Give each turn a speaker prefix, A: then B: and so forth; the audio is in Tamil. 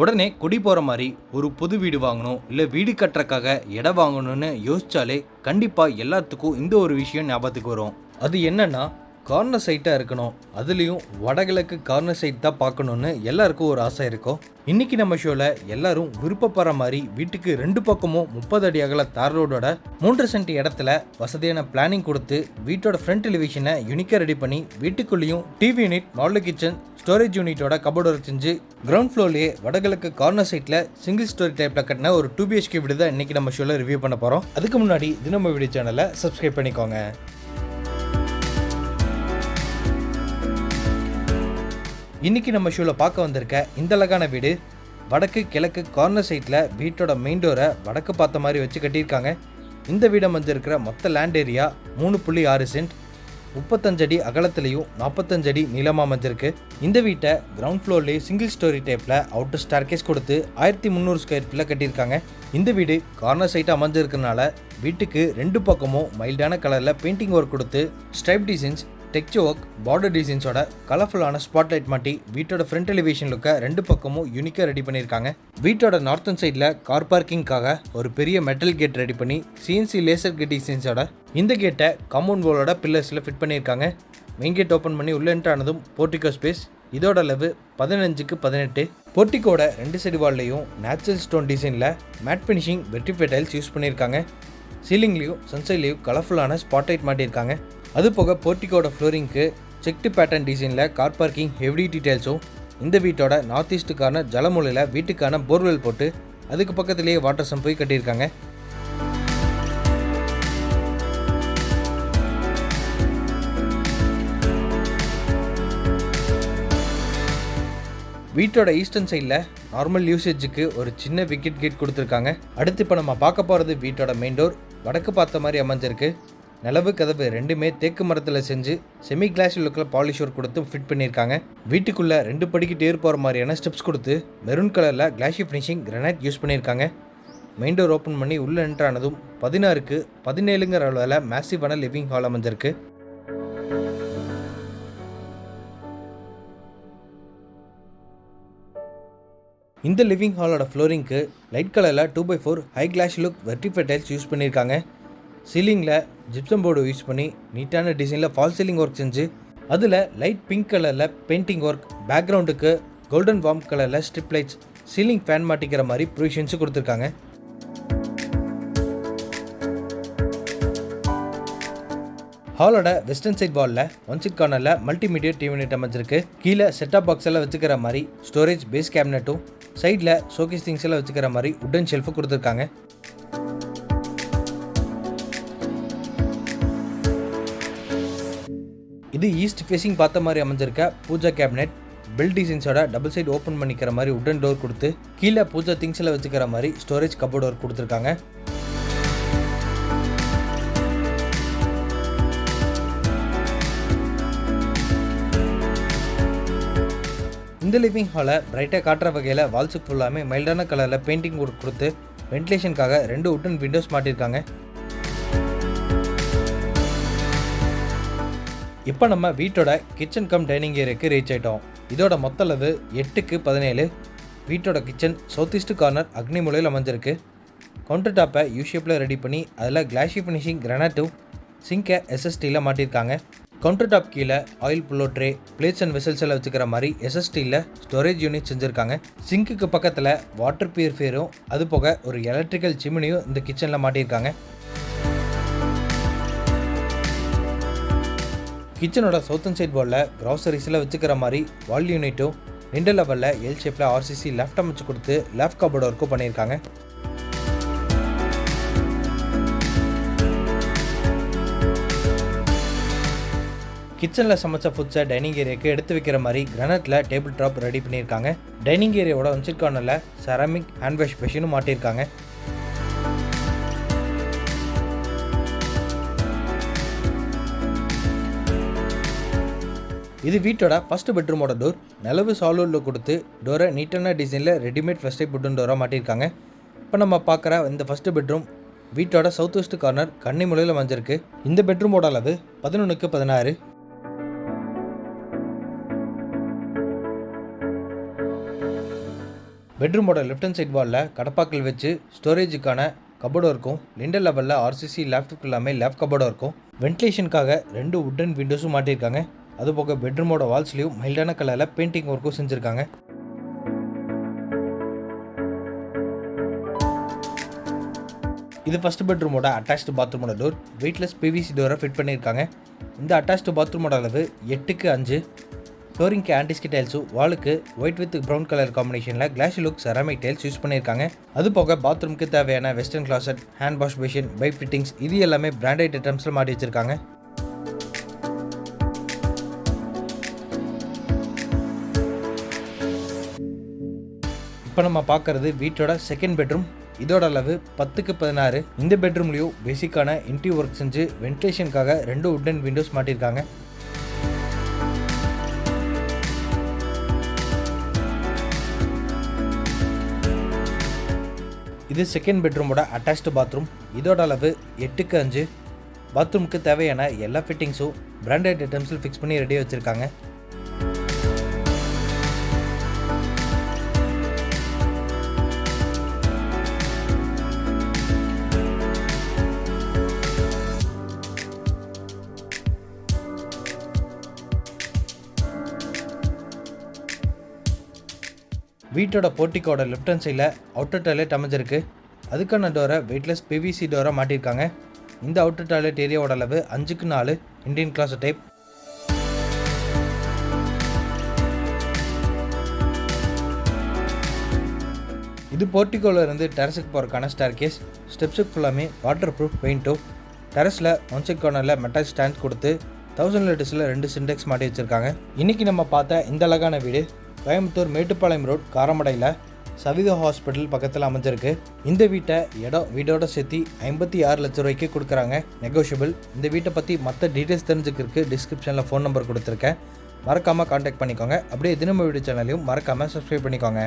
A: உடனே குடி போகிற மாதிரி ஒரு புது வீடு வாங்கணும் இல்லை வீடு கட்டுறக்காக இடம் வாங்கணும்னு யோசிச்சாலே கண்டிப்பாக எல்லாத்துக்கும் இந்த ஒரு விஷயம் ஞாபகத்துக்கு வரும். அது என்னன்னா கார்னர் சைட்டாக இருக்கணும். அதுலேயும் வடகிழக்கு கார்னர் சைட் தான் பார்க்கணுன்னு எல்லாருக்கும் ஒரு ஆசை இருக்கும். இன்றைக்கி நம்ம ஷோவில் எல்லாரும் விருப்பப்படுற மாதிரி வீட்டுக்கு ரெண்டு பக்கமும் முப்பது அடி அகல தார் ரோடோட மூன்று சென்ட் இடத்துல வசதியான பிளானிங் கொடுத்து வீட்டோட ஃப்ரண்ட் டெலிவிஷனை யூனிக்காக ரெடி பண்ணி வீட்டுக்குள்ளேயும் TV unit model kitchen storage யூனிட்டோட cupboard செஞ்சு கிரவுண்ட் ஃப்ளோர்லேயே வடகிழக்கு கார்னர் சைட்டில் சிங்கிள் ஸ்டோரி டைப்பில் கட்டின ஒரு டூ பிஹெச்கே வீடு தான் இன்னைக்கு நம்ம ஷோவில் ரிவ்யூ பண்ண போகிறோம் அதுக்கு முன்னாடி தினம வீடியோ சேனலை சப்ஸ்கிரைப் பண்ணிக்கோங்க. இன்னைக்கு நம்ம ஷோவில் பார்க்க வந்திருக்க இந்த அழகான வீடு வடக்கு கிழக்கு கார்னர் சைட்டில் வீட்டோட மெயின் டோரை வடக்கு பார்த்த மாதிரி வச்சு கட்டியிருக்காங்க. இந்த வீடு இருக்கிற மொத்த லேண்ட் ஏரியா மூணு புள்ளி ஆறு சென்ட் முப்பத்தஞ்சடி அகலத்துலேயும் நாற்பத்தஞ்சடி நீளமாக அமைஞ்சிருக்கு. இந்த வீட்டை கிரவுண்ட் ஃப்ளோர்லேயே சிங்கிள் ஸ்டோரி டைப்பில் அவுட்டர் ஸ்டார்கேஸ் கொடுத்து ஆயிரத்தி முந்நூறு ஸ்கொயர் ஃபீட்டில் கட்டியிருக்காங்க. இந்த வீடு கார்னர் சைட்டாக அமைஞ்சிருக்கனால வீட்டுக்கு ரெண்டு பக்கமும் மைல்டான கலரில் பெயிண்டிங் ஒர்க் கொடுத்து stripe designs texture work border டிசைன்ஸோட கலர்ஃபுல்லான ஸ்பாட்லைட் மாட்டி வீட்டோட ஃப்ரண்ட் எலிவேஷன் லுக்கை ரெண்டு பக்கமும் யூனிக்காக ரெடி பண்ணியிருக்காங்க வீட்டோட நார்த்தன் சைடில் கார் பார்க்கிங்காக ஒரு பெரிய மெட்டல் கேட் ரெடி பண்ணி சிஎன்சி லேசர் கேட் டிசைன்ஸோட இந்த கேட்டை காம்பவுண்ட் வாலோட பில்லர்ஸில் ஃபிட் பண்ணியிருக்காங்க மெயின் கேட் ஓப்பன் பண்ணி உள்ள enter ஆனதும் போர்ட்டிகோ ஸ்பேஸ் இதோட அளவு பதினஞ்சுக்கு பதினெட்டு. போர்ட்டிக்கோட ரெண்டு சைடு வால்லையும் நேச்சுரல் ஸ்டோன் டிசைனில் மேட் ஃபினிஷிங் வெட்டி டைல்ஸ் யூஸ் பண்ணியிருக்காங்க சீலிங்லேயும் சன்சைட்லேயும் கலர்ஃபுல்லான ஸ்பாட்லைட் மாட்டியிருக்காங்க அது போக போர்ட்டிக்கோட ஃப்ளோரிங்க்கு செக்டு பேட்டர்ன் டிசைனில் கார் பார்க்கிங் ஹெவி டீட்டெயில்ஸும் இந்த வீட்டோட நார்த் ஈஸ்ட்டுக்கான ஜலமூலையில் வீட்டுக்கான போர்வெல் போட்டு அதுக்கு பக்கத்துலேயே வாட்டர் சம்ப் போய் கட்டியிருக்காங்க. வீட்டோட ஈஸ்டர்ன் சைடில் நார்மல் யூசேஜுக்கு ஒரு சின்ன விக்கெட் கேட் கொடுத்துருக்காங்க. அடுத்து இப்போ நம்ம பார்க்க போகிறது வீட்டோட மெயின் டோர். வடக்கு பார்த்த மாதிரி அமைஞ்சிருக்கு. நிலவு கதவு ரெண்டுமே தேக்கு மரத்தில் செஞ்சு செமி கிளாஸ் லுக்கில் பாலிஷ் ஒர்க் கொடுத்து ஃபிட் பண்ணியிருக்காங்க. வீட்டுக்குள்ளே ரெண்டு படிக்கிட்டு போகிற மாதிரியான ஸ்டெப்ஸ் கொடுத்து மெரூன் கலரில் கிளாஷி ஃபினிஷிங் கிரனைட் யூஸ் பண்ணியிருக்காங்க. மெயின் டோர் ஓப்பன் பண்ணி உள்ளே என்ட்ரானதும் பதினாறுக்கு பதினேழுங்கிற அளவில் மேசிவான லிவிங் ஹால் அமைஞ்சிருக்கு. இந்த லிவிங் ஹாலோட ஃப்ளோரிங்க்கு லைட் கலரில் two by four high gloss look வெர்டிஃபை tiles use பண்ணியிருக்காங்க. சீலிங்கில் ஜிப்சம் போர்டு யூஸ் பண்ணி நீட்டான டிசைனில் ஃபால் சீலிங் ஒர்க் செஞ்சு அதில் லைட் பிங்க் கலரில் பெயிண்டிங் ஒர்க் பேக்ரவுண்டுக்கு கோல்டன் வார்ம் கலரில் ஸ்ட்ரிப் லைட்ஸ் சீலிங் ஃபேன் மாட்டிக்கிற மாதிரி ப்ரொவிஷன்ஸும் கொடுத்துருக்காங்க. ஹாலோட வெஸ்டர்ன் சைட் வாலில் ஒன் சிட் கார்னரில் மல்டிமீடியா டிவி யூனிட் அமைச்சிருக்கு கீழே செட்டாப் பாக்ஸ் எல்லாம் வச்சுக்கிற மாதிரி ஸ்டோரேஜ் பேஸ் கேபினட்டும் சைடில் ஷோகேஸ் திங்ஸ் எல்லாம் வச்சுக்கிற மாதிரி உட்டன் ஷெல்ஃபு கொடுத்துருக்காங்க. இது ஈஸ்ட் ஃபேஸிங் பார்த்த மாதிரி அமைஞ்சிருக்க. பூஜா கேபினெட் பில் டிசைன்ஸோட டபுள் சைடு ஓப்பன் பண்ணிக்கிற மாதிரி உடன் டோர் கொடுத்து கீழே பூஜா திங்ஸில் வச்சுக்கிற மாதிரி ஸ்டோரேஜ் கபோர்ட் ஒர்க் கொடுத்துருக்காங்க. இந்த லிவிங் ஹாலை பிரைட்டாக காட்டுற வகையில் வால்ஸுக்கு ஃபுல்லாமே மைல்டான கலரில் பெயிண்டிங் ஒர்க் கொடுத்து வென்டிலேஷனுக்காக ரெண்டு உட்டன் விண்டோஸ் மாட்டியிருக்காங்க இப்போ நம்ம வீட்டோட கிச்சன் கம் டைனிங் ஏரியாக்கு ரீச் ஆகிட்டோம் இதோட மொத்த அளவு எட்டுக்கு பதினேழு. வீட்டோட கிச்சன் சவுத் ஈஸ்ட் கார்னர் அக்னி மூலையில் அமைஞ்சிருக்கு. கவுண்டர் டாப்பை யூ ஷேப்பில் ரெடி பண்ணி அதில் கிளாஷி ஃபினிஷிங் கிரானைட்டும் சிங்கை எஸ்எஸ்டியில் மாட்டியிருக்காங்க. கவுண்டர் டாப் கீழே oil pullout tray plates and vessels எல்லாம் வச்சுக்கிற மாதிரி எஸ்எஸ்டியில் ஸ்டோரேஜ் யூனிட் செஞ்சுருக்காங்க. சிங்குக்கு பக்கத்தில் வாட்டர் பியூரிஃபையரும் அது போக ஒரு எலக்ட்ரிக்கல் சிமினியும் இந்த கிச்சனில் மாட்டியிருக்காங்க. கிச்சனோட சவுத்தன் சைட் வாலில் க்ராசரிஸில் வச்சுக்கிற மாதிரி வால் யூனிட்டும் நிண்ட லெவலில் எல் ஷேப்பில் ஆர்சிசி லெஃப்ட் அமைச்சு கொடுத்து லெஃப்ட் கபோர்டு ஒர்க்கும் பண்ணியிருக்காங்க. கிச்சனில் சமைச்ச ஃபுட்ஸை டைனிங் ஏரியாவுக்கு எடுத்து வைக்கிற மாதிரி கிரனட்டில் டேபிள் டாப் ரெடி பண்ணியிருக்காங்க. டைனிங் ஏரியாவோட ஒன்சிட் கார்னரில் செராமிக் ஹேண்ட் வாஷ் மிஷினும் மாட்டியிருக்காங்க. இது வீட்டோட ஃபர்ஸ்ட் பெட்ரூமோட டோர் நிலவு சாலூரில் கொடுத்து டோரை நீட்டான டிசைனில் ரெடிமேட் ஃபஸ்ட் டைப் பெட்ரூம் டோராக மாட்டியிருக்காங்க. இப்போ நம்ம பார்க்குற இந்த ஃபஸ்ட்டு பெட்ரூம் வீட்டோட சவுத் வெஸ்ட் கார்னர் கன்னி முலையில் அமைஞ்சிருக்கு இந்த பெட்ரூமோட அளவு பதினொன்றுக்கு பதினாறு. பெட்ரூமோட லெஃப்ட் ஹண்ட் சைட் வாலில் கடப்பாக்கள் வச்சு ஸ்டோரேஜுக்கான கபோர்டும் இருக்கும். லிண்டர் லெவலில் ஆர்சிசி லேப்டாப் எல்லாமே லேப் கபோர்டும் இருக்கும். வென்டிலேஷனுக்காக ரெண்டு உட்டன் விண்டோஸும் மாட்டியிருக்காங்க. அதுபோக பெட்ரூமோட வால்ஸ்லேயும் மைல்டான கலரில் பெயிண்டிங் ஒர்க்கும் செஞ்சுருக்காங்க. இது ஃபஸ்ட் பெட்ரூமோட அட்டாச்டு பாத்ரூமோட டோர் வெயிட்லெஸ் பிவிசி டோரை ஃபிட் பண்ணியிருக்காங்க இந்த அட்டாச்டு பாத்ரூமோட அளவு எட்டுக்கு அஞ்சு. ஃப்ளோரிங்க்கு ஆன்டிஸ்கி டைல்ஸும் வாலுக்கு ஒயிட் வித் ப்ரௌன் கலர் காம்பினேஷனில் glass look ceramic tiles use பண்ணியிருக்காங்க அது போக பாத்ரூமுக்கு தேவையான western closet hand wash basin pipe fittings இது எல்லாமே பிராண்டட் ஐட்டம்ஸில் மாட்டி வச்சிருக்காங்க. இப்போ நம்ம பார்க்குறது வீட்டோட செகண்ட் பெட்ரூம் இதோட அளவு பத்துக்கு பதினாறு. இந்த பெட்ரூம்லேயும் பேசிக்கான இன்டி ஒர்க் செஞ்சு வென்டிலேஷனுக்காக ரெண்டு உட்டன் விண்டோஸ் மாட்டியிருக்காங்க. இது செகண்ட் பெட்ரூமோட அட்டாச்டு பாத்ரூம் இதோட அளவு எட்டுக்கு அஞ்சு. பாத்ரூமுக்கு தேவையான எல்லா ஃபிட்டிங்ஸும் பிராண்டட் ஐட்டம்ஸில் ஃபிக்ஸ் பண்ணி ரெடியாக வச்சுருக்காங்க. வீட்டோட போர்ட்டிக்கோட லெஃப்ட் ஹேண்ட் சைடில் அவுட்டர் டாய்லெட் அமைஞ்சிருக்கு. அதுக்கான டோரை வெயிட்லெஸ் பிவிசி டோரை மாட்டியிருக்காங்க. இந்த அவுட்டர் டாய்லெட் ஏரியாவோட அளவு அஞ்சுக்கு நாலு இண்டியன் கிளாஸ் டைப் இது போர்ட்டிகோவில் இருந்து டெரஸுக்கு போகிறக்கான ஸ்டார் கேஸ் ஸ்டெப்ஸுக்கு ஃபுல்லாமே வாட்டர் ப்ரூஃப் பெயிண்ட்டும் டெரஸில் ஒன்செக் கார்னரில் மெட்டல் ஸ்டாண்ட் கொடுத்து தௌசண்ட் லிட்டர்ஸில் ரெண்டு சிண்டெக்ஸ் மாட்டி வச்சுருக்காங்க. இன்றைக்கி நம்ம பார்த்த இந்த அழகான வீடு கோயம்புத்தூர் மேட்டுப்பாளையம் ரோட் காரமடையில் சவிதா ஹாஸ்பிட்டல் பக்கத்தில் அமைஞ்சிருக்கு. இந்த வீட்டை இடம் வீடோட சேர்த்து ஐம்பத்தி ஆறு லட்ச ரூபாய்க்கு கொடுக்குறாங்க. நெகோஷியபிள். இந்த வீட்டை பற்றி மற்ற டீட்டெயில்ஸ் தெரிஞ்சுக்கிறதுக்கு டிஸ்கிரிப்ஷனில் ஃபோன் நம்பர் கொடுத்துருக்கேன். மறக்காமல் காண்டாக்ட் பண்ணிக்கோங்க. அப்படியே தினமும் வீடியோ சேனலையும் மறக்காமல் சப்ஸ்கிரைப் பண்ணிக்கோங்க.